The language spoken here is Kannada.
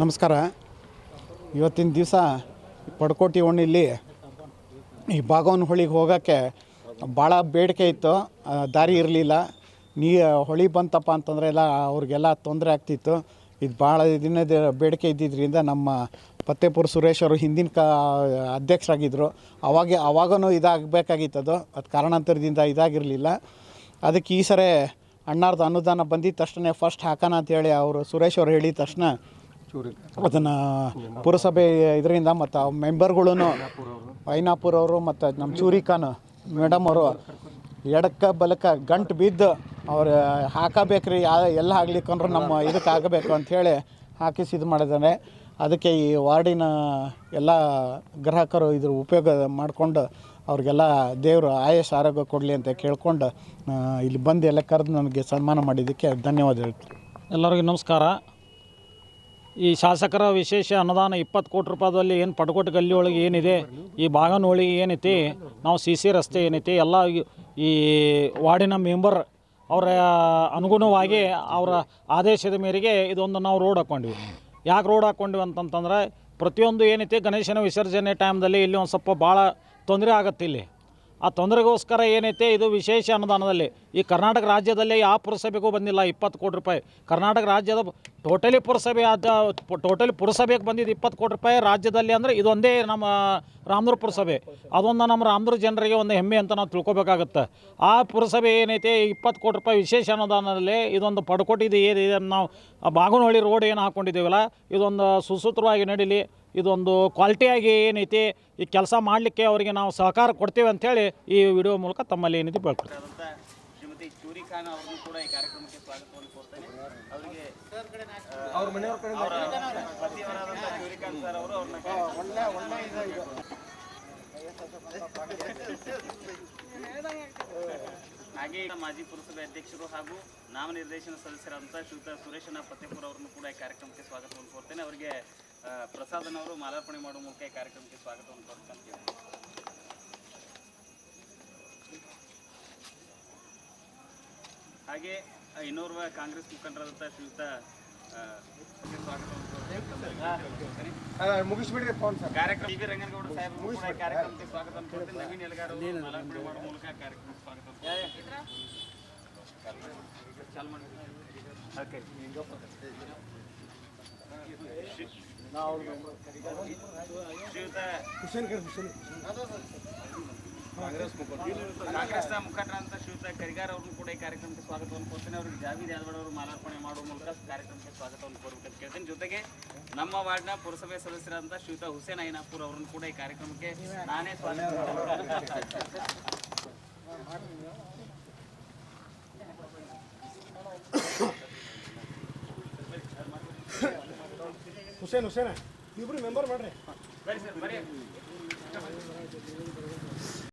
ನಮಸ್ಕಾರ. ಇವತ್ತಿನ ದಿವಸ ಪಡ್ಕೋಟಿ ಓಣಿಲಿ ಈ ಬಾಗವನಹೊಳಿಗೆ ಹೋಗೋಕ್ಕೆ ಭಾಳ ಬೇಡಿಕೆ ಇತ್ತು. ದಾರಿ ಇರಲಿಲ್ಲ. ನೀ ಹೊಳಿ ಬಂತಪ್ಪ ಅಂತಂದರೆ ಎಲ್ಲ ಅವ್ರಿಗೆಲ್ಲ ತೊಂದರೆ ಆಗ್ತಿತ್ತು. ಇದು ಭಾಳ ದಿನದ ಬೇಡಿಕೆ ಇದ್ದಿದ್ದರಿಂದ ನಮ್ಮ ಪತ್ತೆಪುರ ಸುರೇಶ್ ಅವರು ಹಿಂದಿನ ಕಾ ಅಧ್ಯಕ್ಷರಾಗಿದ್ದರು ಅವಾಗ ಅವಾಗೂ ಇದಾಗಬೇಕಾಗಿತ್ತು ಅದು. ಅದು ಕಾರಣಾಂತರದಿಂದ ಇದಾಗಿರಲಿಲ್ಲ. ಅದಕ್ಕೆ ಈ ಸರಿ ಅಣ್ಣಾರ್ದು ಅನುದಾನ ಬಂದಿದ್ದ ತಕ್ಷಣ ಫಸ್ಟ್ ಹಾಕೋಣ ಅಂತೇಳಿ ಅವರು ಸುರೇಶ್ ಅವರು ಹೇಳಿದ ತಕ್ಷಣ ಅದನ್ನು ಪುರಸಭೆ ಇದರಿಂದ ಮತ್ತು ಮೆಂಬರ್ಗಳೂ ಐನಾಪುರ್ ಅವರು ಮತ್ತು ನಮ್ಮ ಚೂರಿ ಖಾನ್ ಮೇಡಮ್ ಅವರು ಎಡಕ್ಕ ಬಲಕ್ಕ ಗಂಟು ಬಿದ್ದು ಅವ್ರು ಹಾಕಬೇಕ್ರಿ, ಯಾ ಎಲ್ಲ ಆಗ್ಲಿಕ್ಕಂದ್ರೆ ನಮ್ಮ ಇದಕ್ಕೆ ಆಗಬೇಕು ಅಂಥೇಳಿ ಹಾಕಿಸಿ ಇದು ಮಾಡಿದ್ದಾರೆ ಅದಕ್ಕೆ ಈ ವಾರ್ಡಿನ ಎಲ್ಲ ಗ್ರಾಹಕರು ಇದ್ರ ಉಪಯೋಗ ಮಾಡಿಕೊಂಡು ಅವ್ರಿಗೆಲ್ಲ ದೇವರು ಆಯಸ್ ಆರೋಗ್ಯ ಕೊಡಲಿ ಅಂತ ಕೇಳ್ಕೊಂಡು ಇಲ್ಲಿ ಬಂದು ಎಲ್ಲ ಕರೆದು ನನಗೆ ಸನ್ಮಾನ ಮಾಡಿದ್ದಕ್ಕೆ ಧನ್ಯವಾದ ಹೇಳ್ತೀನಿ ಎಲ್ಲರಿಗೂ ನಮಸ್ಕಾರ. ಈ ಶಾಸಕರ ವಿಶೇಷ ಅನುದಾನ ಇಪ್ಪತ್ತು ಕೋಟಿ ರೂಪಾಯಿದಲ್ಲಿ ಏನು ಪಟಕೋಟಿ ಗಲ್ಲಿ ಒಳಗೆ ಏನಿದೆ, ಈ ಬಾಗನಹೊಳಿ ಏನೈತಿ, ನಾವು ಸಿ ಸಿ ರಸ್ತೆ ಏನೈತಿ, ಎಲ್ಲ ಈ ವಾರ್ಡಿನ ಮೆಂಬರ್ ಅವರ ಅನುಗುಣವಾಗಿ ಅವರ ಆದೇಶದ ಮೇರೆಗೆ ಇದೊಂದು ನಾವು ರೋಡ್ ಹಾಕ್ಕೊಂಡ್ವಿ. ಯಾಕೆ ರೋಡ್ ಹಾಕ್ಕೊಂಡ್ವಿ ಅಂತಂತಂದ್ರೆ ಪ್ರತಿಯೊಂದು ಏನೈತಿ ಗಣೇಶನ ವಿಸರ್ಜನೆ ಟೈಮ್ದಲ್ಲಿ ಇಲ್ಲಿ ಒಂದು ಸ್ವಲ್ಪ ಭಾಳ ತೊಂದರೆ ಆಗತ್ತೆ ಇಲ್ಲಿ. ಆ ತೊಂದರೆಗೋಸ್ಕರ ಏನೈತೆ, ಇದು ವಿಶೇಷ ಅನುದಾನದಲ್ಲಿ ಈ ಕರ್ನಾಟಕ ರಾಜ್ಯದಲ್ಲಿ ಯಾವ ಪುರಸಭೆಗೂ ಬಂದಿಲ್ಲ, ಇಪ್ಪತ್ತು ಕೋಟಿ ರೂಪಾಯಿ. ಕರ್ನಾಟಕ ರಾಜ್ಯದ ಟೋಟಲಿ ಪುರಸಭೆ ಆದ, ಟೋಟಲಿ ಪುರಸಭೆಗೆ ಬಂದಿದ್ದು ಇಪ್ಪತ್ತು ಕೋಟಿ ರೂಪಾಯಿ ರಾಜ್ಯದಲ್ಲಿ ಅಂದರೆ ಇದೊಂದೇ ನಮ್ಮ ರಾಮನೂರು ಪುರಸಭೆ. ಅದೊಂದು ನಮ್ಮ ರಾಮನೂರು ಜನರಿಗೆ ಒಂದು ಹೆಮ್ಮೆ ಅಂತ ನಾವು ತಿಳ್ಕೊಬೇಕಾಗುತ್ತೆ. ಆ ಪುರಸಭೆ ಏನೈತೆ, ಇಪ್ಪತ್ತು ಕೋಟಿ ರೂಪಾಯಿ ವಿಶೇಷ ಅನುದಾನದಲ್ಲಿ ಇದೊಂದು ಪಡ್ಕೊಟ್ಟಿದ್ದು ಏನಿದೆ ನಾವು ಬಾಗನಹಳ್ಳಿ ರೋಡ್ ಏನು ಹಾಕ್ಕೊಂಡಿದ್ದೀವಲ್ಲ ಇದೊಂದು ಸುಸೂತ್ರವಾಗಿ ನಡೀಲಿ. ಇದೊಂದು ಕ್ವಾಲಿಟಿಯಾಗಿ ಏನೈತಿ ಈ ಕೆಲಸ ಮಾಡಲಿಕ್ಕೆ ಅವರಿಗೆ ನಾವು ಸಹಕಾರ ಕೊಡ್ತೇವೆ ಅಂಥೇಳಿ ಈ ವಿಡಿಯೋ ಮೂಲಕ ತಮ್ಮಲ್ಲಿ ಏನೈತಿ ಬೆಳ್ಕೊಳ್ತೀವಿ ಶ್ರೀಮತಿ ಚೂರಿ ಖಾನ್ ಅವ್ರನ್ನು ಕೂಡ ಈ ಕಾರ್ಯಕ್ರಮಕ್ಕೆ ಸ್ವಾಗತವನ್ನು ಕೋರ್ತೇನೆ ಅವರಿಗೆ ಅವ್ರ ಮನೆಯವ್ರ ಕಡೆ ಅವರ ಪತಿಯವರಾದಂಥ ಚೂರಿ ಖಾನ್ ಸರ್ ಅವರು ಅವ್ರನ್ನ ಹಾಗೆ ಮಾಜಿ ಪುರಸಭೆ ಅಧ್ಯಕ್ಷರು ಹಾಗೂ ನಾಮನಿರ್ದೇಶನ ಸದಸ್ಯರಾದಂಥ ಶ್ರೀಯುತ ಸುರೇಶನ ಫತೇಪುರ ಅವರನ್ನು ಕೂಡ ಈ ಕಾರ್ಯಕ್ರಮಕ್ಕೆ ಸ್ವಾಗತವನ್ನು ಕೋರ್ತೇನೆ. ಅವರಿಗೆ ಪ್ರಸಾದನ ಪ್ರಸಾದನ್ ಅವರು ಮಾಲಾರ್ಪಣೆ ಮಾಡುವ ಮೂಲಕ ಈ ಕಾರ್ಯಕ್ರಮಕ್ಕೆ ಸ್ವಾಗತವನ್ನು ಕೋರ್ತಂತೀವಿ ಹಾಗೆ ಇನ್ನೋರ್ವ ಕಾಂಗ್ರೆಸ್ ಮುಖಂಡರಾದಂಥ ಶ್ರೀಯುತ ಕೋರ್ತೇನೆ. ಮುಗಿಸ್ಬಿಡ್ರಿ ಫೋನ್ ಸರ್ ಕಾರ್ಯಕ್ರಮ ಟಿ ರಂಗನಗೌಡ ಸಾಹೇಬರು ಕೂಡ ಕಾರ್ಯಕ್ರಮಕ್ಕೆ ಸ್ವಾಗತ ನವೀನ್ ಎಲ್ಗಾರ್ ಮಾಲಾರ್ಪಣೆ ಮಾಡುವ ಮೂಲಕ ಕಾರ್ಯಕ್ರಮ ಸ್ವಾಗತ ಮುಖಂಡರಂತ ಕಾಂಗ್ರೆಸ್ನ ಮುಖಂಡರಾದಂಥ ಶ್ರೀಯುತ ಕರಿಗಾರ್ ಅವ್ರನ್ನು ಕೂಡ ಈ ಕಾರ್ಯಕ್ರಮಕ್ಕೆ ಸ್ವಾಗತವನ್ನು ಕೊಡ್ತೇನೆ. ಅವರಿಗೆ ಜಾವೀದ್ ಯಾದವ್ ಅವರು ಮಾಲಾರ್ಪಣೆ ಮಾಡುವ ಮೂಲಕ ಕಾರ್ಯಕ್ರಮಕ್ಕೆ ಸ್ವಾಗತವನ್ನು ಕೋರ್ಬೇಕಂತ ಕೇಳ್ತೇನೆ. ಜೊತೆಗೆ ನಮ್ಮ ವಾರ್ಡ್ನ ಪುರಸಭೆ ಸದಸ್ಯರಾದಂಥ ಶ್ರೀಯುತ ಹುಸೇನ್ ಐನಾಪುರ್ ಅವರನ್ನು ಕೂಡ ಈ ಕಾರ್ಯಕ್ರಮಕ್ಕೆ ನಾನೇ ಸ್ವಾಗತ ಹುಸೇನ್ ಹುಸೇನ. ಇಬ್ರು ಮೆಂಬರ್ ಮಾಡ್ರಿ.